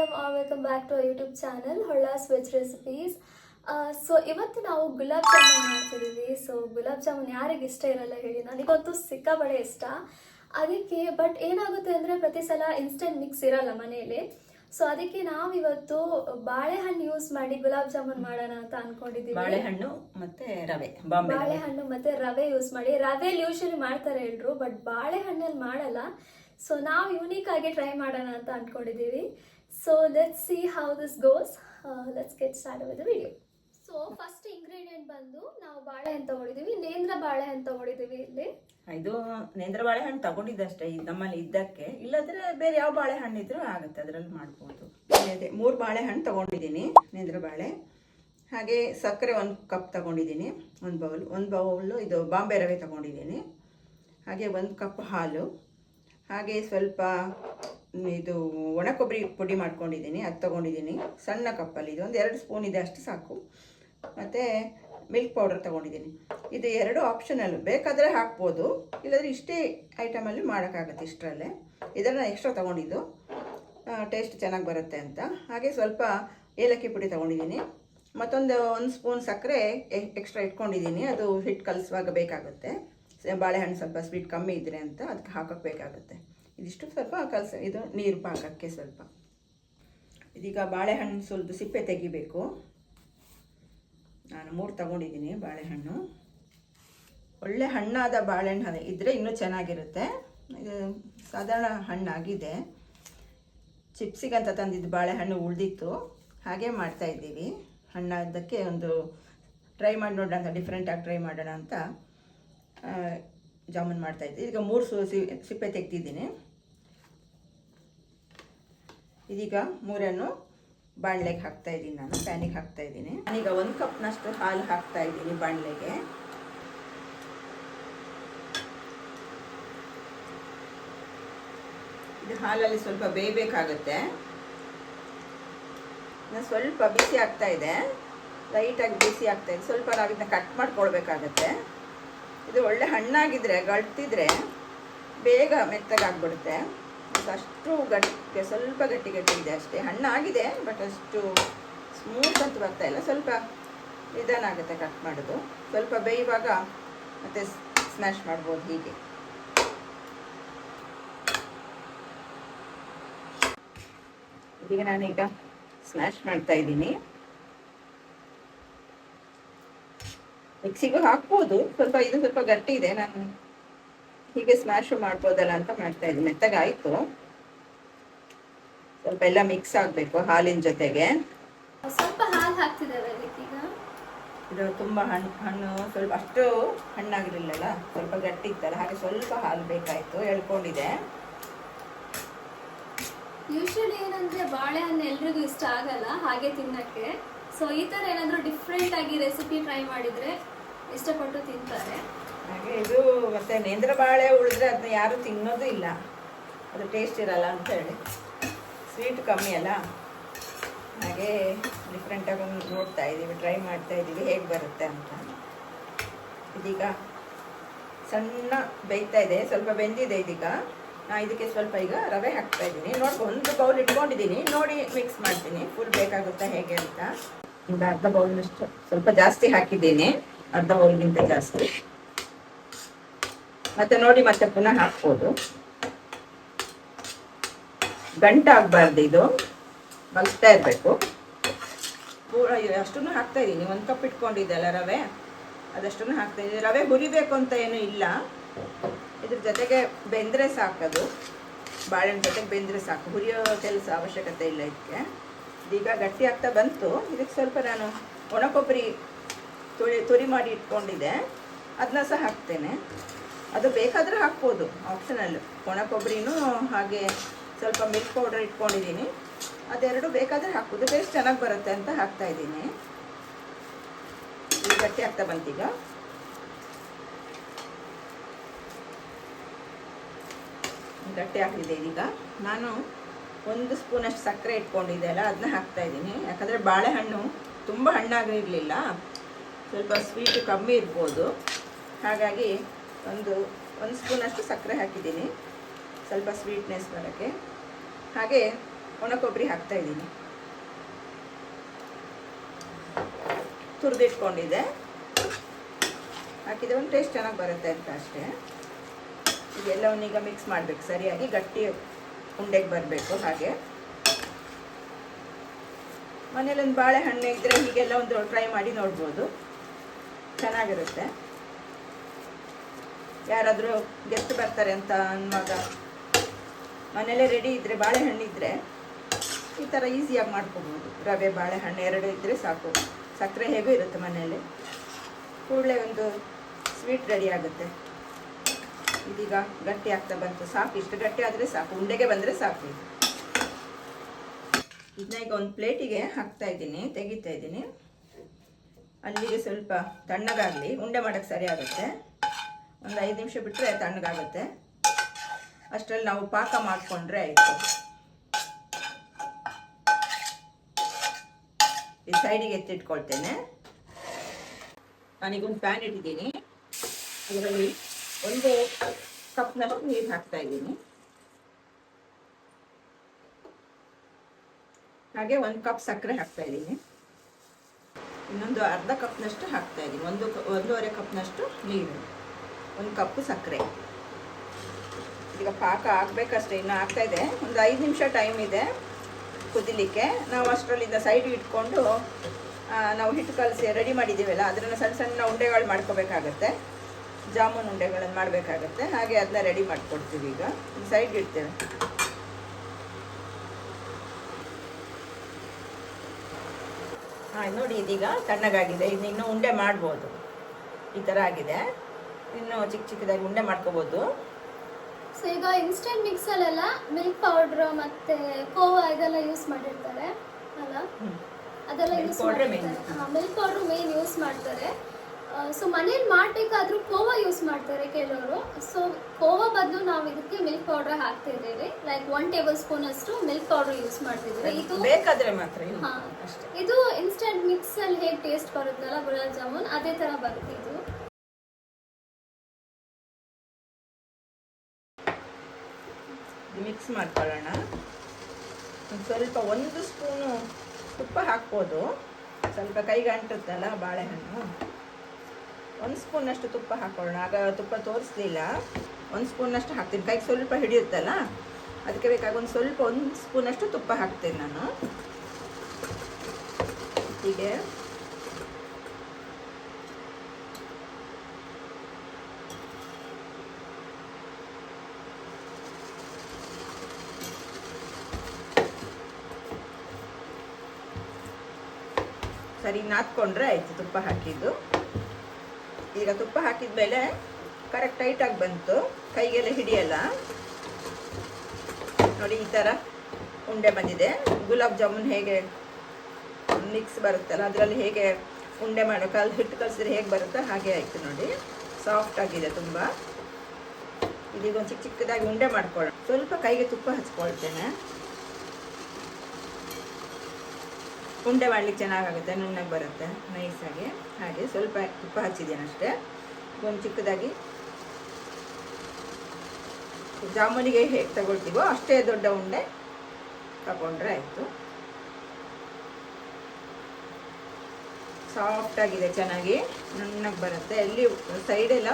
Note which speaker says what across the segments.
Speaker 1: Welcome back to YouTube channel Hollas veg recipes so ಇವತ್ತು ನಾವು ಗುಲಾಬ್ ಜಾಮೂನ್ ಮಾಡ್ತಿದ್ದೀವಿ. ಸೊ ಗುಲಾಬ್ ಜಾಮೂನ್ ಯಾರಿಗೆ ಇಷ್ಟ ಇರಲ್ಲ ಹೇಳಿ. ನನಗಂತೂ ಸಿಕ್ಕಾಬಳೆ ಇಷ್ಟ. ಅದಕ್ಕೆ ಬಟ್ ಏನಾಗುತ್ತೆ ಅಂದರೆ ಪ್ರತಿ ಸಲ ಇನ್ಸ್ಟೆಂಟ್ ಮಿಕ್ಸ್ ಇರಲ್ಲ ಮನೆಯಲ್ಲಿ. ಸೊ ಅದಕ್ಕೆ ನಾವಿವತ್ತು ಬಾಳೆಹಣ್ಣು ಯೂಸ್ ಮಾಡಿ ಗುಲಾಬ್ ಜಾಮೂನ್ ಮಾಡೋಣ ಅಂತ ಅನ್ಕೊಂಡಿದ್ದೀವಿ.
Speaker 2: ಬಾಳೆಹಣ್ಣು ಮತ್ತೆ ರವೆ
Speaker 1: ಬಾಳೆಹಣ್ಣು ಮತ್ತೆ ರವೆ ಯೂಸ್ ಮಾಡಿ. ರವೆಲಿ ಯೂಶಲಿ ಮಾಡ್ತಾರೆ ಎಲ್ರು ಬಟ್ ಬಾಳೆಹಣ್ಣಲ್ಲಿ ಮಾಡಲ್ಲ. ಸೊ ನಾವು ಯೂನಿಕ್ ಆಗಿ ಟ್ರೈ ಮಾಡೋಣ ಅಂತ ಅನ್ಕೊಂಡಿದ್ದೀವಿ. So let's see how this goes let's get start with video so first ingredient ಬಂದು ನಾವು ಬಾಳೆಹಣ್ಣು ತಗೊಂಡಿದ್ದೀವಿ. ನೇಂದ್ರ ಬಾಳೆಹಣ್ಣು ತಗೊಂಡಿದ್ದೀವಿ ಇಲ್ಲಿ.
Speaker 2: ಇದು, ನೇಂದ್ರ ಬಾಳೆಹಣ್ಣು ತಗೊಂಡಿದ್ದಷ್ಟೇ ಇದು ನಮ್ಮಲ್ಲಿ ಇದ್ದಕ್ಕೆ. ಇಲ್ಲದ್ರೆ ಬೇರೆ ಯಾವ ಬಾಳೆಹಣ್ಣು ಇದ್ರೂ ಆಗುತ್ತೆ, ಅದರಲ್ಲಿ ಮಾಡ್ಬೋದು. ಅದೇ, ಮೂರು ಬಾಳೆಹಣ್ಣು ತಗೊಂಡಿದ್ದೀನಿ, ನೇಂದ್ರ ಬಾಳೆ. ಹಾಗೆ ಸಕ್ಕರೆ ಒಂದು ಕಪ್ ತಗೊಂಡಿದ್ದೀನಿ, ಒಂದು ಬೌಲ್. ಒಂದು ಬೌಲು ಇದು ಬಾಂಬೆ ರವೆ ತಗೊಂಡಿದ್ದೀನಿ. ಹಾಗೆ ಒಂದು ಕಪ್ ಹಾಲು. ಹಾಗೆ ಸ್ವಲ್ಪ ಇದು ಒಣ ಕೊಬ್ಬರಿ ಪುಡಿ ಮಾಡ್ಕೊಂಡಿದ್ದೀನಿ, ಅದು ತಗೊಂಡಿದ್ದೀನಿ. ಸಣ್ಣ ಕಪ್ಪಲ್ಲಿ ಇದು ಒಂದು ಎರಡು ಸ್ಪೂನ್ ಇದೆ ಅಷ್ಟು ಸಾಕು. ಮತ್ತು ಮಿಲ್ಕ್ ಪೌಡರ್ ತೊಗೊಂಡಿದ್ದೀನಿ. ಇದು ಎರಡು ಆಪ್ಷನಲ್, ಬೇಕಾದರೆ ಹಾಕ್ಬೋದು, ಇಲ್ಲಾಂದರೆ ಇಷ್ಟೇ ಐಟಮಲ್ಲಿ ಮಾಡೋಕ್ಕಾಗತ್ತೆ ಇಷ್ಟರಲ್ಲೇ. ಇದನ್ನು ಎಕ್ಸ್ಟ್ರಾ ತೊಗೊಂಡಿದ್ದು ಟೇಸ್ಟ್ ಚೆನ್ನಾಗಿ ಬರುತ್ತೆ ಅಂತ. ಹಾಗೆ ಸ್ವಲ್ಪ ಏಲಕ್ಕಿ ಪುಡಿ ತೊಗೊಂಡಿದ್ದೀನಿ. ಮತ್ತೊಂದು ಒಂದು ಸ್ಪೂನ್ ಸಕ್ಕರೆ ಎಕ್ಸ್ಟ್ರಾ ಇಟ್ಕೊಂಡಿದ್ದೀನಿ. ಅದು ಹಿಟ್ಟು ಕಲಿಸುವಾಗ ಬೇಕಾಗುತ್ತೆ. ಬಾಳೆಹಣ್ಣು ಸ್ವಲ್ಪ ಸ್ವೀಟ್ ಕಮ್ಮಿ ಇದ್ದರೆ ಅಂತ, ಅದಕ್ಕೆ ಹಾಕೋಕ್ಕೆ ಬೇಕಾಗುತ್ತೆ. ಇದಿಷ್ಟು ಸ್ವಲ್ಪ ಕಲಸ, ಇದು ನೀರು ಪಾಕಕ್ಕೆ ಸ್ವಲ್ಪ. ಇದೀಗ ಬಾಳೆಹಣ್ಣು ಸ್ವಲ್ಪ ಸಿಪ್ಪೆ ತೆಗಿಬೇಕು. ನಾನು ಮೂರು ತಗೊಂಡಿದ್ದೀನಿ ಬಾಳೆಹಣ್ಣು. ಒಳ್ಳೆ ಹಣ್ಣಾದ ಬಾಳೆಹಣ್ಣು ಇದ್ದರೆ ಇನ್ನೂ ಚೆನ್ನಾಗಿರುತ್ತೆ. ಇದು ಸಾಧಾರಣ ಹಣ್ಣಾಗಿದೆ. ಚಿಪ್ಸಿಗಂತ ತಂದಿದ್ದು ಬಾಳೆಹಣ್ಣು ಉಳಿದಿತ್ತು. ಹಾಗೆ ಮಾಡ್ತಾ ಇದ್ದೀವಿ. ಹಣ್ಣಾದಕ್ಕೆ ಒಂದು ಟ್ರೈ ಮಾಡಿ ನೋಡೋಣ ಅಂತ ಡಿಫ್ರೆಂಟಾಗಿ ಟ್ರೈ ಮಾಡೋಣ ಅಂತ ಜಾಮೂನ್ ಮಾಡ್ತಾಯಿದ್ದೆ ಈಗ ಮೂರು ಸಿಪ್ಪೆ ತೆಗ್ದಿದ್ದೀನಿ. ಇದೀಗ ಮೂರನ್ನು ಬಾಣಲೆಗೆ ಹಾಕ್ತಾ ಇದ್ದೀನಿ ನಾನು, ಪ್ಯಾನಿಗೆ ಹಾಕ್ತಾ ಇದ್ದೀನಿ. ಈಗ ಒಂದು ಕಪ್ನಷ್ಟು ಹಾಲು ಹಾಕ್ತಾ ಇದ್ದೀನಿ ಬಾಣಲೆಗೆ. ಇದು ಹಾಲಲ್ಲಿ ಸ್ವಲ್ಪ ಬೇಯಬೇಕಾಗುತ್ತೆ. ನಾನು ಸ್ವಲ್ಪ ಬಿಸಿ ಆಗ್ತಾ ಇದೆ. ಲೈಟಾಗಿ ಬಿಸಿ ಆಗ್ತಾ ಇದೆ. ಸ್ವಲ್ಪ ನಾವು ಇದನ್ನ ಕಟ್ ಮಾಡ್ಕೊಳ್ಬೇಕಾಗತ್ತೆ. ಇದು ಒಳ್ಳೆ ಹಣ್ಣಾಗಿದ್ರೆ, ಗಳ್ತಿದ್ರೆ ಬೇಗ ಮೆತ್ತಗಾಗ್ಬಿಡುತ್ತೆ. ಅಷ್ಟು ಗಟ್ಟಿ, ಸ್ವಲ್ಪ ಗಟ್ಟಿ ಗಟ್ಟಿ ಇದೆ ಅಷ್ಟೇ. ಹಣ್ಣಾಗಿದೆ ಬಟ್ ಅಷ್ಟು ಸ್ಮೂತ್ ಅಂತ ಬರ್ತಾ ಇಲ್ಲ. ಸ್ವಲ್ಪ ನಿಧಾನ ಆಗುತ್ತೆ ಕಟ್ ಮಾಡೋದು. ಸ್ವಲ್ಪ ಬೇಯುವಾಗ ಮತ್ತೆ ಸ್ಮ್ಯಾಶ್ ಮಾಡ್ಬೋದು ಹೀಗೆ. ಇದೀಗ ನಾನೀಗ ಸ್ಮ್ಯಾಶ್ ಮಾಡ್ತಾ ಇದ್ದೀನಿ. ಮಿಕ್ಸಿಗೂ ಹಾಕ್ಬೋದು. ಸ್ವಲ್ಪ ಇದು ಸ್ವಲ್ಪ ಗಟ್ಟಿ ಇದೆ. ನಾನು ಹೀಗೆ ಸ್ಮ್ಯಾಶು ಮಾಡ್ಬೋದಲ್ಲ ಅಂತ ಮಾಡ್ತಾ ಇದ್ದೀನಿ ಮೆತ್ತಗಾಯಿತು. ಸ್ವಲ್ಪ ಎಲ್ಲ ಮಿಕ್ಸ್ ಆಗಬೇಕು ಹಾಲಿನ ಜೊತೆಗೆ.
Speaker 1: ಸ್ವಲ್ಪ ಹಾಲು ಹಾಕ್ತಿದ್ದೇವೆ ಅದಕ್ಕೀಗ
Speaker 2: ಇದು ತುಂಬ ಹಣ್ಣು ಹಣ್ಣು ಸ್ವಲ್ಪ ಅಷ್ಟು ಹಣ್ಣಾಗಿರಲಿಲ್ಲಲ್ಲ ಸ್ವಲ್ಪ ಗಟ್ಟಿ ಇತ್ತಲ್ಲ ಹಾಗೆ ಸ್ವಲ್ಪ ಹಾಲು ಬೇಕಾಯಿತು ಎಳ್ಕೊಂಡಿದೆ
Speaker 1: ಯೂಶಲಿ ಏನಂದ್ರೆ ಬಾಳೆಹಣ್ಣು ಎಲ್ರಿಗೂ ಇಷ್ಟ ಆಗಲ್ಲ ಹಾಗೆ ತಿನ್ನಕ್ಕೆ. ಸೊ ಈ ತರ ಏನಾದ್ರೂ ಡಿಫ್ರೆಂಟ್ ಆಗಿ ರೆಸಿಪಿ ಟ್ರೈ ಮಾಡಿದ್ರೆ ಇಷ್ಟಪಟ್ಟು ತಿಂತಾರೆ.
Speaker 2: ಹಾಗೆ ಇದು ಮತ್ತೆ ನೇಂದ್ರ ಬಾಳೆ ಉಳಿದ್ರೆ ಅದನ್ನ ಯಾರು ತಿನ್ನೋದು ಇಲ್ಲ. ಅದು ಟೇಸ್ಟ್ ಇರಲ್ಲ ಅಂತ ಹೇಳಿ. ಸ್ವೀಟ್ ಕಮ್ಮಿ ಅಲ್ಲ. ಹಾಗೆ ಡಿಫ್ರೆಂಟಾಗಿ ಒಂದು ನೋಡ್ತಾ ಇದ್ದೀವಿ ಟ್ರೈ ಮಾಡ್ತಾ ಇದ್ದೀವಿ ಹೇಗೆ ಬರುತ್ತೆ ಅಂತ. ಇದೀಗ ಸಣ್ಣ ಬೇಯ್ತಾ ಇದೆ, ಸ್ವಲ್ಪ ಬೆಂದಿದೆ ಇದೀಗ. ನಾ ಇದಕ್ಕೆ ಸ್ವಲ್ಪ ಈಗ ರವೆ ಹಾಕ್ತಾ ಇದ್ದೀನಿ ನೋಡಿ, ಒಂದು ಬೌಲ್ ಇಟ್ಕೊಂಡಿದ್ದೀನಿ ನೋಡಿ ಮಿಕ್ಸ್ ಮಾಡ್ತೀನಿ. ಫುಲ್ ಬೇಕಾಗುತ್ತಾ ಹೇಗೆ ಅಂತ. ಒಂದು ಅರ್ಧ ಬೌಲ್ನಷ್ಟು ಸ್ವಲ್ಪ ಜಾಸ್ತಿ ಹಾಕಿದ್ದೀನಿ. ಅರ್ಧ ಬೌಲ್ಗಿಂತ ಜಾಸ್ತಿ. ಮತ್ತೆ ನೋಡಿ ಮತ್ತೆ ಪುನಃ ಹಾಕ್ಬೋದು. ಗಂಟಾಗಬಾರ್ದು ಇದು. ಬಗ್ಸ್ತಾ ಇರಬೇಕು. ಅಷ್ಟು ಹಾಕ್ತಾ ಇದ್ದೀನಿ. ಒಂದು ಕಪ್ ಇಟ್ಕೊಂಡಿದ್ದೆಲ್ಲ ರವೆ. ಅದಷ್ಟನ್ನು ಹಾಕ್ತಾ ಇದ್ದೀನಿ. ರವೆ ಹುರಿಬೇಕು ಅಂತ ಏನೂ ಇಲ್ಲ. ಇದ್ರ ಜೊತೆಗೆ ಬೆಂದರೆ ಸಾಕದು ಬಾಳೆಹಣ್ಣು ಜೊತೆಗೆ ಬೆಂದರೆ ಸಾಕು. ಹುರಿಯೋ ಕೆಲಸ ಅವಶ್ಯಕತೆ ಇಲ್ಲ ಇದಕ್ಕೆ. ಇದೀಗ ಗಟ್ಟಿ ಆಗ್ತಾ ಬಂತು. ಇದಕ್ಕೆ ಸ್ವಲ್ಪ ನಾನು ಒಣಕೊಬ್ಬರಿ ತುಳಿ ತುರಿ ಮಾಡಿ ಇಟ್ಕೊಂಡಿದ್ದೆ. ಅದನ್ನ ಸಹ ಹಾಕ್ತೇನೆ. ಅದು ಬೇಕಾದರೆ ಹಾಕ್ಬೋದು ಆಪ್ಷನಲ್ ಒಣ ಕೊಬ್ಬರಿನೂ ಹಾಗೆ ಸ್ವಲ್ಪ ಮಿಲ್ಕ್ ಪೌಡರ್ ಇಟ್ಕೊಂಡಿದ್ದೀನಿ. ಅದೆರಡು ಬೇಕಾದರೆ ಹಾಕ್ಬೋದು. ಟೇಸ್ಟ್ ಚೆನ್ನಾಗಿ ಬರುತ್ತೆ ಅಂತ ಹಾಕ್ತಾ ಇದ್ದೀನಿ. ಈ ಗಟ್ಟಿ ಆಗ್ತಾ ಬಂತೀಗ. ಗಟ್ಟಿ ಹಾಕಿದೆ ಇದೀಗ. ನಾನು ಒಂದು ಸ್ಪೂನಷ್ಟು ಸಕ್ಕರೆ ಇಟ್ಕೊಂಡಿದ್ದೆ ಅಲ್ಲ, ಅದನ್ನ ಹಾಕ್ತಾ ಇದ್ದೀನಿ. ಯಾಕಂದರೆ ಬಾಳೆಹಣ್ಣು ತುಂಬ ಹಣ್ಣಾಗಿರಲಿಲ್ಲ. ಸ್ವಲ್ಪ ಸ್ವೀಟು ಕಮ್ಮಿ ಇರ್ಬೋದು. ಹಾಗಾಗಿ ಒಂದು ಒಂದು ಸ್ಪೂನಷ್ಟು ಸಕ್ಕರೆ ಹಾಕಿದ್ದೀನಿ. ಸ್ವಲ್ಪ ಸ್ವೀಟ್ನೆಸ್ ಬರೋಕ್ಕೆ. ಹಾಗೆ ಒಣ ಕೊಬ್ಬರಿ ಹಾಕ್ತಾ ಇದ್ದೀನಿ. ತುರಿದಿಟ್ಕೊಂಡಿದ್ದೆ ಹಾಕಿದ್ರೆ ಒಂದು ಟೇಸ್ಟ್ ಚೆನ್ನಾಗಿ ಬರುತ್ತೆ ಅಂತ ಅಷ್ಟೇ. ಇದೆಲ್ಲವನ್ನೀಗ ಮಿಕ್ಸ್ ಮಾಡಬೇಕು. ಸರಿಯಾಗಿ ಗಟ್ಟಿ ಉಂಡೆಗೆ ಬರಬೇಕು ಹಾಗೆ. ಮನೇಲಿ ಒಂದು ಬಾಳೆಹಣ್ಣು ಇದ್ದರೆ ಹೀಗೆಲ್ಲ ಒಂದು ಟ್ರೈ ಮಾಡಿ ನೋಡ್ಬೋದು. ಚೆನ್ನಾಗಿರುತ್ತೆ. ಯಾರಾದರೂ ಗೆಸ್ಟ್ ಬರ್ತಾರೆ ಅಂತ ಅನ್ನುವಾಗ ಮನೇಲೇ ರೆಡಿ ಇದ್ದರೆ ಬಾಳೆಹಣ್ಣು ಇದ್ದರೆ ಈ ಥರ ಈಸಿಯಾಗಿ ಮಾಡ್ಕೋಬೋದು. ರವೆ, ಬಾಳೆಹಣ್ಣು ಎರಡು ಇದ್ದರೆ ಸಾಕು. ಸಕ್ಕರೆ ಹೇಗೂ ಇರುತ್ತೆ ಮನೆಯಲ್ಲಿ. ಕೂಡಲೇ ಒಂದು ಸ್ವೀಟ್ ರೆಡಿ ಆಗುತ್ತೆ. ಇದೀಗ ಗಟ್ಟಿ ಆಗ್ತಾ ಬಂತು. ಸಾಕು. ಇಷ್ಟು ಗಟ್ಟಿ ಆದರೆ ಸಾಕು. ಉಂಡೆಗೆ ಬಂದರೆ ಸಾಕು ಇದು. ಇದನ್ನ ಈಗ ಒಂದು ಪ್ಲೇಟಿಗೆ ಹಾಕ್ತಾ ಇದ್ದೀನಿ. ತೆಗಿತಾ ಇದ್ದೀನಿ. ಅಲ್ಲಿಗೆ ಸ್ವಲ್ಪ ತಣ್ಣಗಾಗಲಿ. ಉಂಡೆ ಮಾಡೋಕ್ಕೆ ಸರಿ ಆಗುತ್ತೆ. ಒಂದು ಐದು ನಿಮಿಷ ಬಿಟ್ಟರೆ ತಣ್ಣಗಾಗುತ್ತೆ. ಅಷ್ಟರಲ್ಲಿ ನಾವು ಪಾಕ ಮಾಡಿಕೊಂಡ್ರೆ ಆಯಿತು. ಈ ಸೈಡಿಗೆ ಎತ್ತಿಟ್ಕೊಳ್ತೇನೆ. ನಾನೀಗೊಂದು ಪ್ಯಾನ್ ಇಟ್ಟಿದ್ದೀನಿ. ಅದರಲ್ಲಿ ಒಂದು ಕಪ್ನಷ್ಟು ನೀರು ಹಾಕ್ತಾ ಇದ್ದೀನಿ. ಹಾಗೆ ಒಂದು ಕಪ್ ಸಕ್ಕರೆ ಹಾಕ್ತಾ ಇದ್ದೀನಿ. ಇನ್ನೊಂದು ಅರ್ಧ ಕಪ್ನಷ್ಟು ಹಾಕ್ತಾ ಇದ್ದೀನಿ. ಒಂದು ಒಂದೂವರೆ ಕಪ್ನಷ್ಟು ನೀರು. ಒಂದು ಕಪ್ಪು ಸಕ್ಕರೆ. ಈಗ ಪಾಕ ಹಾಕ್ಬೇಕಷ್ಟೇ ಇನ್ನು ಆಗ್ತಾ ಇದೆ. ಒಂದು ಐದು ನಿಮಿಷ ಟೈಮ್ ಇದೆ ಕುದಿಲಿಕ್ಕೆ. ನಾವು ಅಷ್ಟರಲ್ಲಿಂದ ಸೈಡ್ ಇಟ್ಕೊಂಡು ನಾವು ಹಿಟ್ಟು ಕಲಸಿ ರೆಡಿ ಮಾಡಿದ್ದೀವಲ್ಲ, ಅದನ್ನು ಸಣ್ಣ ಸಣ್ಣ ಉಂಡೆಗಳು ಮಾಡ್ಕೋಬೇಕಾಗತ್ತೆ. ಜಾಮೂನ್ ಉಂಡೆಗಳನ್ನು ಮಾಡಬೇಕಾಗತ್ತೆ. ಹಾಗೆ ಅದನ್ನ ರೆಡಿ ಮಾಡಿಕೊಡ್ತೀವಿ ಈಗ. ಸೈಡ್ ಇಡ್ತೇವೆ. ಹಾಂ, ನೋಡಿ ಇದೀಗ ತಣ್ಣಗಾಗಿದೆ. ಇದು ಇನ್ನೂ ಉಂಡೆ ಮಾಡ್ಬೋದು. ಈ ಥರ ಆಗಿದೆ. ಇನ್ನು ಚಿಕ್ಕ ಚಿಕ್ಕದಾಗಿ ಉಂಡೆ ಮಾಡ್ಕೋಬೋದು.
Speaker 1: ಸೊ ಈಗ ಇನ್ಸ್ಟೆಂಟ್ ಮಿಕ್ಸಲ್ಲೆಲ್ಲ ಮಿಲ್ಕ್ ಪೌಡ್ರ್ ಮತ್ತೆ ಕೋವಾ ಇದೆಲ್ಲ ಯೂಸ್ ಮಾಡಿರ್ತಾರೆ ಅಲ್ಲ? ಅದೆಲ್ಲ ಯೂಸ್. ಮಾಡ್ತಾರೆ. ಮಿಲ್ಕ್ ಪೌಡ್ರ್ ಮೇನ್ ಯೂಸ್ ಮಾಡ್ತಾರೆ. ಸೊ ಮನೇಲಿ ಮಾಡಬೇಕಾದ್ರೂ ಕೋವಾ ಯೂಸ್ ಮಾಡ್ತಾರೆ ಕೆಲವರು. ಸೊ ಕೋವಾ ಬದಲು ನಾವು ಇದಕ್ಕೆ ಮಿಲ್ಕ್ ಪೌಡರ್ ಹಾಕ್ತಿದ್ದೀವಿ. ಲೈಕ್ ಒನ್ ಟೇಬಲ್ ಸ್ಪೂನ್ ಅಷ್ಟು ಮಿಲ್ಕ್ ಪೌಡರ್ ಯೂಸ್ ಮಾಡ್ತಿದ್ದೀವಿ. ಇದು
Speaker 2: ಬೇಕಾದ್ರೆ ಮಾತ್ರ
Speaker 1: ಇದು ಇನ್ಸ್ಟೆಂಟ್ ಮಿಕ್ಸ್ ಅಲ್ಲಿ ಹೇಗೆ ಟೇಸ್ಟ್ ಬರುತ್ತಲ್ಲ ಗುಲಾಬ್ ಜಾಮೂನ್ ಅದೇ ತರ ಬರುತ್ತೆ ಇದು.
Speaker 2: ಮಿಕ್ಸ್ ಮಾಡ್ಕೊಳ್ಳೋಣ. ಒಂದು ಸ್ವಲ್ಪ ಒಂದು ಸ್ಪೂನು ತುಪ್ಪ ಹಾಕ್ಬೋದು. ಸ್ವಲ್ಪ ಕೈಗೆ ಅಂಟುತ್ತಲ್ಲ ಬಾಳೆಹಣ್ಣು. ಒಂದು ಸ್ಪೂನಷ್ಟು ತುಪ್ಪ ಹಾಕೊಳ್ಳೋಣ ಆಗ ತುಪ್ಪ ತೋರಿಸ್ಲಿಲ್ಲ. ಒಂದು ಸ್ಪೂನಷ್ಟು ಹಾಕ್ತೀನಿ. ಕೈಗೆ ಸ್ವಲ್ಪ ಹಿಡಿಯುತ್ತಲ್ಲ? ಅದಕ್ಕೆ ಬೇಕಾಗಿ ಒಂದು ಸ್ವಲ್ಪ ಒಂದು ಸ್ಪೂನಷ್ಟು ತುಪ್ಪ ಹಾಕ್ತೀನಿ ನಾನು. ಹೀಗೆ. ಸರಿ ನಾದ್ಕೊಂಡ್ರೆ ಆಯಿತು ತುಪ್ಪ ಹಾಕಿದ್ದು. ಈಗ ತುಪ್ಪ ಹಾಕಿದ ಮೇಲೆ ಕರೆಕ್ಟ್ ಟೈಟಾಗಿ ಬಂತು. ಕೈಗೆಲ್ಲ ಹಿಡಿಯಲ್ಲ. ನೋಡಿ ಈ ಥರ ಉಂಡೆ ಬಂದಿದೆ. ಗುಲಾಬ್ ಜಾಮೂನ್ ಹೇಗೆ ಮಿಕ್ಸ್ ಬರುತ್ತಲ್ಲ, ಅದರಲ್ಲಿ ಹೇಗೆ ಉಂಡೆ ಮಾಡೋ ಕಲ್, ಹಿಟ್ಟು ಕಲಿಸಿದ್ರೆ ಹೇಗೆ ಬರುತ್ತೋ ಹಾಗೆ ಆಯಿತು ನೋಡಿ. ಸಾಫ್ಟ್ ಆಗಿದೆ ತುಂಬ. ಇದೀಗ ಒಂದು ಚಿಕ್ಕ ಚಿಕ್ಕದಾಗಿ ಉಂಡೆ ಮಾಡ್ಕೊಳ್ಳೋಣ. ಸ್ವಲ್ಪ ಕೈಗೆ ತುಪ್ಪ ಹಚ್ಕೊಳ್ತೇನೆ. ಉಂಡೆ ಮಾಡ್ಲಿಕ್ಕೆ ಚೆನ್ನಾಗಾಗುತ್ತೆ, ನುಣ್ಣಗೆ ಬರುತ್ತೆ ನೈಸಾಗಿ ಹಾಗೆ ಸ್ವಲ್ಪ ತುಪ್ಪ ಹಚ್ಚಿದ್ದೇನೆ ಅಷ್ಟೇ. ಒಂದು ಚಿಕ್ಕದಾಗಿ. ಜಾಮೂನಿಗೆ ಹೇಗೆ ತಗೊಳ್ತೀವೋ ಅಷ್ಟೇ ದೊಡ್ಡ ಉಂಡೆ ತಗೊಂಡ್ರೆ ಆಯಿತು. ಸಾಫ್ಟ್ ಆಗಿದೆ, ಚೆನ್ನಾಗಿ. ನುಣ್ಣಗೆ ಬರುತ್ತೆ. ಎಲ್ಲಿ ಸೈಡೆಲ್ಲ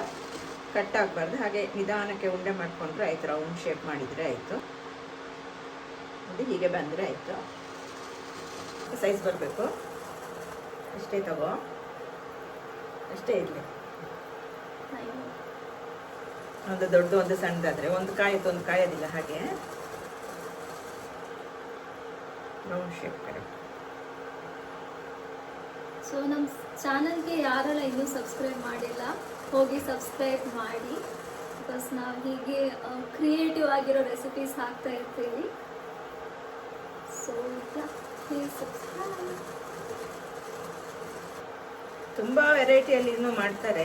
Speaker 2: ಕಟ್ ಆಗಬಾರ್ದು. ಹಾಗೆ ನಿಧಾನಕ್ಕೆ ಉಂಡೆ ಮಾಡಿಕೊಂಡ್ರೆ ಆಯಿತು ರೌಂಡ್ ಶೇಪ್ ಮಾಡಿದರೆ ಆಯಿತು. ಅದು ಹೀಗೆ ಬಂದರೆ ಆಯಿತು. ಸೈಜ್ ಬರಬೇಕು. ಅಷ್ಟೇ ತಗೋ. ಅಷ್ಟೇ ಇರಲಿ. ಒಂದು ದೊಡ್ಡದು, ಒಂದು ಸಣ್ಣದಾದರೆ. ಒಂದು ಕಾಯಿತು ಒಂದು ಕಾಯೋದಿಲ್ಲ ಹಾಗೆ. ಶೇಪ್ ಕರೆಕ್ಟ್
Speaker 1: ಸೊ ನಮ್ಮ ಚಾನಲ್ಗೆ ಯಾರೆಲ್ಲ ಇನ್ನೂ ಸಬ್ಸ್ಕ್ರೈಬ್ ಮಾಡಿಲ್ಲ, ಹೋಗಿ ಸಬ್ಸ್ಕ್ರೈಬ್ ಮಾಡಿ. ಬಿಕಾಸ್ ನಾವು ಹೀಗೆ ಕ್ರಿಯೇಟಿವ್ ಆಗಿರೋ ರೆಸಿಪೀಸ್ ಹಾಕ್ತಾ ಇರ್ತೀವಿ. ಸೊ
Speaker 2: ತುಂಬ ವೆರೈಟಿಯಲ್ಲಿ ಇನ್ನೂ ಮಾಡ್ತಾರೆ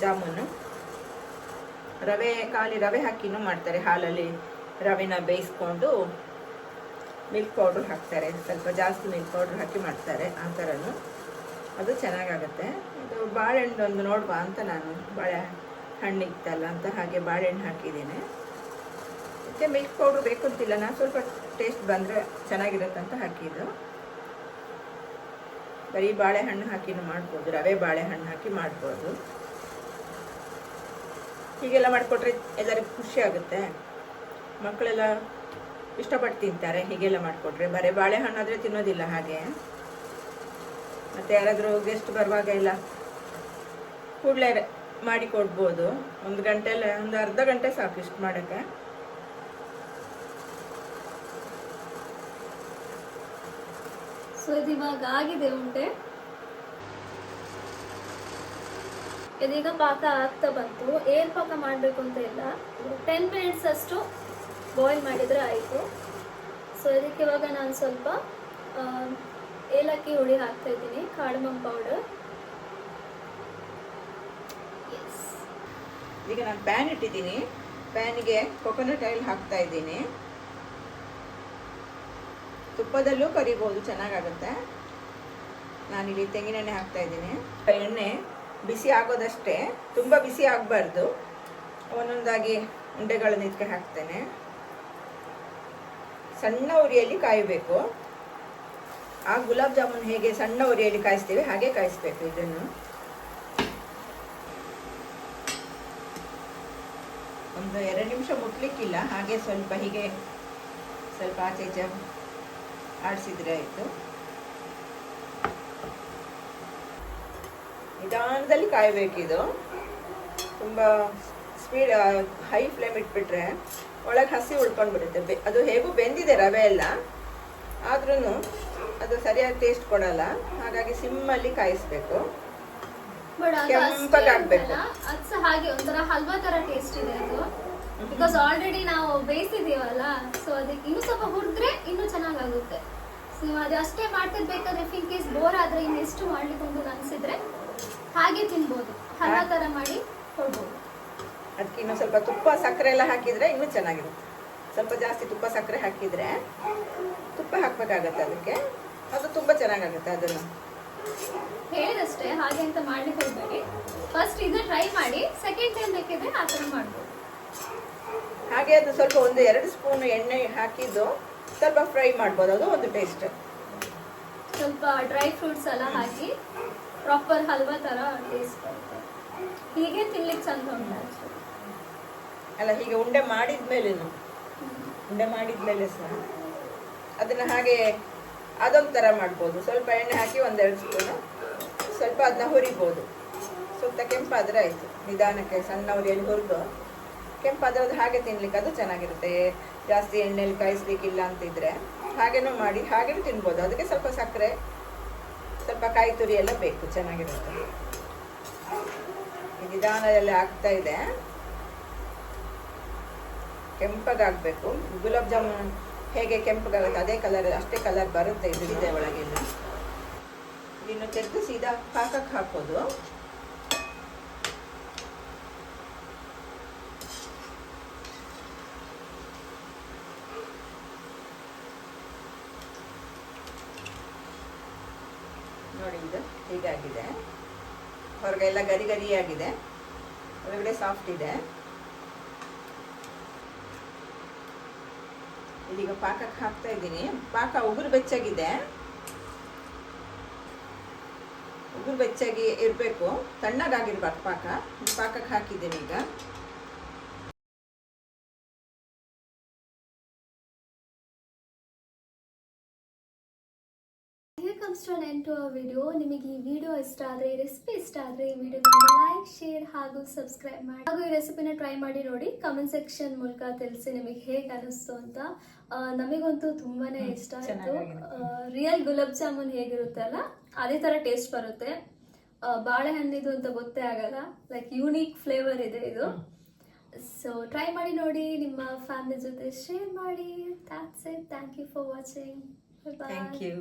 Speaker 2: ಜಾಮೂನು. ರವೆ, ಖಾಲಿ ರವೆ ಹಾಕಿನೂ ಮಾಡ್ತಾರೆ. ಹಾಲಲ್ಲಿ ರವೆನ ಬೇಯಿಸ್ಕೊಂಡು ಮಿಲ್ಕ್ ಪೌಡ್ರ್ ಹಾಕ್ತಾರೆ. ಸ್ವಲ್ಪ ಜಾಸ್ತಿ ಮಿಲ್ಕ್ ಪೌಡ್ರ್ ಹಾಕಿ ಮಾಡ್ತಾರೆ ಆ ಥರನು. ಅದು ಚೆನ್ನಾಗಾಗುತ್ತೆ. ಇದು ಬಾಳೆಹಣ್ಣು ಒಂದು ನೋಡುವ ಅಂತ ನಾನು. ಬಾಳೆ ಹಣ್ಣು ಇತ್ತಲ್ಲ ಅಂತ ಹಾಗೆ ಬಾಳೆಹಣ್ಣು ಹಾಕಿದ್ದೇನೆ. ಇದಕ್ಕೆ ಮಿಲ್ಕ್ ಪೌಡ್ರ್ ಬೇಕು ಅಂತಿಲ್ಲ ನಾನು ಸ್ವಲ್ಪ ಟೇಸ್ಟ್ ಬಂದರೆ ಚೆನ್ನಾಗಿರುತ್ತೆ ಅಂತ ಹಾಕಿದ್ದು. ಬರೀ ಬಾಳೆಹಣ್ಣು ಹಾಕಿನೂ ಮಾಡ್ಬೋದು, ರವೆ ಬಾಳೆಹಣ್ಣು ಹಾಕಿ ಮಾಡ್ಬೋದು. ಹೀಗೆಲ್ಲ ಮಾಡಿಕೊಟ್ರೆ ಎಲ್ಲರಿಗೂ ಖುಷಿ ಆಗುತ್ತೆ. ಮಕ್ಕಳೆಲ್ಲ ಇಷ್ಟಪಟ್ಟು ತಿಂತಾರೆ, ಹೀಗೆಲ್ಲ ಮಾಡಿಕೊಟ್ರೆ. ಬರೀ ಬಾಳೆಹಣ್ಣು ಆದರೆ ತಿನ್ನೋದಿಲ್ಲ ಹಾಗೆ. ಮತ್ತು ಯಾರಾದರೂ ಗೆಸ್ಟ್ ಬರುವಾಗ ಎಲ್ಲ ಕೂಡಲೇ ಮಾಡಿ ಕೊಡ್ಬೋದು. ಒಂದು ಗಂಟೆಲ್ಲ, ಒಂದು ಅರ್ಧ ಗಂಟೆ ಸಾಕು ಇಷ್ಟು ಮಾಡೋಕ್ಕೆ.
Speaker 1: ಸೊ ಇದು ಇವಾಗ ಆಗಿದೆ ಉಂಡೆ ಇದೀಗ ಪಾಕ ಆಗ್ತಾ ಬಂತು. ಏರ್ ಪಾಕ ಮಾಡಬೇಕು ಅಂತ ಇಲ್ಲ. ಟೆನ್ ಮಿನಿಟ್ಸ್ ಅಷ್ಟು ಬಾಯ್ಲ್ ಮಾಡಿದರೆ ಆಯಿತು. ಸೊ ಇದಕ್ಕೆ ಇವಾಗ ನಾನು ಸ್ವಲ್ಪ ಏಲಕ್ಕಿ ಹುಳಿ ಹಾಕ್ತಾ ಇದ್ದೀನಿ ಕಾರ್ಡಮಮ್ ಪೌಡರ್
Speaker 2: ಈಗ ನಾನು ಪ್ಯಾನ್ ಇಟ್ಟಿದ್ದೀನಿ. ಪ್ಯಾನಿಗೆ ಕೊಕೊನಟ್ ಆಯಿಲ್ ಹಾಕ್ತಾ ಇದ್ದೀನಿ. ತುಪ್ಪದಲ್ಲೂ ಕರಿಬೋದು, ಚೆನ್ನಾಗಾಗುತ್ತೆ. ನಾನಿಲ್ಲಿ ತೆಂಗಿನೆಣ್ಣೆ ಹಾಕ್ತಾ ಇದ್ದೀನಿ. ಎಣ್ಣೆ ಬಿಸಿ ಆಗೋದಷ್ಟೇ, ತುಂಬ ಬಿಸಿ ಆಗಬಾರ್ದು. ಒಂದೊಂದಾಗಿ ಉಂಡೆಗಳನ್ನು ಇದಕ್ಕೆ ಹಾಕ್ತೇನೆ. ಸಣ್ಣ ಉರಿಯಲ್ಲಿ ಕಾಯಬೇಕು. ಆ ಗುಲಾಬ್ ಜಾಮೂನ್ ಹೇಗೆ ಸಣ್ಣ ಉರಿಯಲ್ಲಿ ಕಾಯಿಸ್ತೀವಿ, ಹಾಗೆ ಕಾಯಿಸ್ಬೇಕು ಇದನ್ನು. ಒಂದು ಎರಡು ನಿಮಿಷ ಮುಟ್ಲಿಕ್ಕಿಲ್ಲ, ಹಾಗೆ ಸ್ವಲ್ಪ ಹೀಗೆ ಸ್ವಲ್ಪ ಆಚೆ ಈಚೆ ಆಡಿಸಿದ್ರೆ ಆಯಿತು. ನಿಧಾನದಲ್ಲಿ ಕಾಯಬೇಕಿದು. ತುಂಬ ಸ್ಪೀಡ್ ಹೈ ಫ್ಲೇಮ್ ಇಟ್ಬಿಟ್ರೆ ಒಳಗೆ ಹಸಿ ಉಳ್ಕೊಂಡು ಬಿಡುತ್ತೆ ಬೆ- ಅದು ಹೇಗೂ ಬೆಂದಿದೆ ರವೆ ಎಲ್ಲ. ಆದ್ರೂ ಅದು ಸರಿಯಾಗಿ ಟೇಸ್ಟ್ ಕೊಡಲ್ಲ. ಹಾಗಾಗಿ ಸಿಮ್ಮಲ್ಲಿ ಕಾಯಿಸ್ಬೇಕು.
Speaker 1: ಕೆಂಪಾಗಬೇಕು ಅದು ಹಾಗೆ ಒಂಥರ ಹಲ್ವಾ ತರ ಟೇಸ್ಟ್ ಇದೆ ಅದು. ಬಿಕಾಸ್ ಆಲ್ರೆಡಿ ನಾವು ಬೇಯಿಸಿದೀವಲ್ಲ ಸೊ ಅದಕ್ಕೆ ಇನ್ನು ಸ್ವಲ್ಪ ಹುರಿದ್ರೆ ಇನ್ನೂ ಚೆನ್ನಾಗಾಗುತ್ತೆ. ಸೊ ನೀವು ಅದು ಅಷ್ಟೇ ಮಾಡ್ತಿರ್ಬೇಕಾದ್ರೆ ಇನ್ ಕೇಸ್ ಬೋರ್ ಆದ್ರೆ ಇನ್ನೆಷ್ಟು ಮಾಡ್ಲಿಕ್ಕೆ ಅಂತ ಅನ್ಸಿದ್ರೆ ಹಾಗೆ ತಿನ್ಬೋದು. ಹಲ್ವಾ ತರ ಮಾಡಿ ಕೊಡ್ಬೋದು.
Speaker 2: ಅದಕ್ಕೆ ಇನ್ನೂ ಸ್ವಲ್ಪ ತುಪ್ಪ ಸಕ್ಕರೆ ಎಲ್ಲ ಹಾಕಿದ್ರೆ ಇನ್ನೂ ಚೆನ್ನಾಗಿರುತ್ತೆ. ಸ್ವಲ್ಪ ಜಾಸ್ತಿ ತುಪ್ಪ ಸಕ್ಕರೆ ಹಾಕಿದ್ರೆ ತುಪ್ಪ ಹಾಕ್ಬೇಕಾಗತ್ತೆ ಅದಕ್ಕೆ. ಅದು ತುಂಬ ಚೆನ್ನಾಗಾಗುತ್ತೆ ಅದನ್ನು.
Speaker 1: ಹೇಳಿದಷ್ಟೇ ಹಾಗೆ ಅಂತ ಮಾಡ್ಲಿಕ್ಕೆ ಹೋಗ್ಬೇಡಿ. ಫಸ್ಟ್ ಇದು ಟ್ರೈ ಮಾಡಿ ಸೆಕೆಂಡ್ ಟೈಮ್ ಬೇಕಿದ್ರೆ ಆ ಥರ ಮಾಡ್ಬೋದು.
Speaker 2: ಹಾಗೆ ಅದು ಸ್ವಲ್ಪ ಒಂದು ಎರಡು ಸ್ಪೂನ್ ಎಣ್ಣೆ ಹಾಕಿದ್ದು ಸ್ವಲ್ಪ ಫ್ರೈ ಮಾಡ್ಬೋದು. ಅದು ಒಂದು ಟೇಸ್ಟ್
Speaker 1: ಸ್ವಲ್ಪ ಡ್ರೈ ಫ್ರೂಟ್ಸ್ ಎಲ್ಲ ಹಾಕಿ ಪ್ರಾಪರ್ ಹಲ್ವಾ ತರ ಟೇಸ್ಟ್ ಹೀಗೆ ತಿನ್ಲಿಕ್ಕೆ ಚಂದ ಉಂಟು
Speaker 2: ಅಲ್ಲ ಹೀಗೆ ಉಂಡೆ ಮಾಡಿದ್ಮೇಲೆ ಉಂಡೆ ಮಾಡಿದ್ಮೇಲೆ ಸಹ. ಅದನ್ನ ಹಾಗೆ ಅದೊಂದು ಥರ ಮಾಡ್ಬೋದು. ಸ್ವಲ್ಪ ಎಣ್ಣೆ ಹಾಕಿ ಒಂದೆರಡು ಸ್ಪೂನು. ಸ್ವಲ್ಪ ಅದನ್ನ ಹುರಿಬೋದು. ಸುತ್ತ ಕೆಂಪಾದ್ರೆ ಆಯಿತು. ನಿಧಾನಕ್ಕೆ ಸಣ್ಣ ಉರಿಯಲ್ಲಿ ಹುರಿದು. ಅದು ಹಾಗೆ ತಿನ್ಲಿಕ್ಕೆ ಅದು ಚೆನ್ನಾಗಿರುತ್ತೆ. ಜಾಸ್ತಿ ಎಣ್ಣೆಲಿ ಕಾಯಿಸ್ಲಿಕ್ಕಿಲ್ಲ ಅಂತಿದ್ರೆ ಹಾಗೇನೂ ಮಾಡಿ, ಹಾಗೇನೂ ತಿನ್ಬೋದು. ಅದಕ್ಕೆ ಸ್ವಲ್ಪ ಸಕ್ಕರೆ, ಸ್ವಲ್ಪ ಕಾಯಿ ತುರಿ ಎಲ್ಲ ಬೇಕು, ಚೆನ್ನಾಗಿರುತ್ತೆ. ನಿಧಾನದಲ್ಲಿ ಆಗ್ತಾ ಇದೆ. ಕೆಂಪಗಾಗಬೇಕು. ಗುಲಾಬ್ ಜಾಮೂನ್ ಹೇಗೆ ಕೆಂಪಗಾಗುತ್ತೆ ಅದೇ ಕಲರ್ ಅಷ್ಟೇ ಕಲರ್ ಬರುತ್ತೆ ಇದು ಇದೆ ಒಳಗೆಲ್ಲ ಇನ್ನು ತೆಗೆದು ಸೀದಾ ಪಾಕಕ್ಕೆ ಹಾಕೋದು ನೋಡಿ ಇದು ಹೊರಗೆ ಎಲ್ಲ ಗರಿ ಗರಿಯಾಗಿದೆ. ಒಳಗಡೆ ಸಾಫ್ಟ್ ಇದೆ. ಇದೀಗ ಪಾಕಕ್ಕೆ ಹಾಕ್ತಾ ಇದ್ದೀನಿ. ಪಾಕ ಉಗುರು ಬೆಚ್ಚಗಿದೆ. ಉಗುರು ಬೆಚ್ಚಾಗಿ ಇರಬೇಕು. ತಣ್ಣಗಾಗಿರ್ಬಾರ್ದು ಪಾಕ. ಪಾಕಕ್ಕೆ ಹಾಕಿದ್ದೀನಿ ಈಗ.
Speaker 1: Comes to our video. ನಿಮಗೆ ಈ ವಿಡಿಯೋ ಇಷ್ಟ ಆದರೆ ಈ ರೆಸಿಪಿ ಇಷ್ಟ ಆದರೆ ಈ ವಿಡಿಯೋಗೆ ಲೈಕ್ ಶೇರ್ ಹಾಗೂ ಸಬ್ಸ್ಕ್ರೈಬ್ ಮಾಡಿ. ಹಾಗೂ ಈ ರೆಸಿಪಿನ ಟ್ರೈ ಮಾಡಿ ನೋಡಿ ಕಮೆಂಟ್ ಸೆಕ್ಷನ್ ಮೂಲಕ ತಿಳಿಸಿ ನಿಮಗೆ ಹೇಗೆ ಅನಿಸ್ತು ಅಂತ. ನಮಗಂತೂ ತುಂಬಾನೇ ಇಷ್ಟ ಆಯಿತು. ರಿಯಲ್ ಗುಲಾಬ್ ಜಾಮೂನ್ ಹೇಗಿರುತ್ತೆ ಅಲ್ಲ ಅದೇ ಥರ ಟೇಸ್ಟ್ ಬರುತ್ತೆ. ಬಾಳೆಹಣ್ಣಿದು ಅಂತ ಗೊತ್ತೇ ಆಗಲ್ಲ ಲೈಕ್ ಯೂನಿಕ್ ಫ್ಲೇವರ್ ಇದೆ ಇದು. ಸೊ ಟ್ರೈ ಮಾಡಿ ನೋಡಿ ನಿಮ್ಮ ಫ್ಯಾಮಿಲಿ ಜೊತೆ ಶೇರ್ ಮಾಡಿ. Thanks thank you for watching bye
Speaker 2: thank you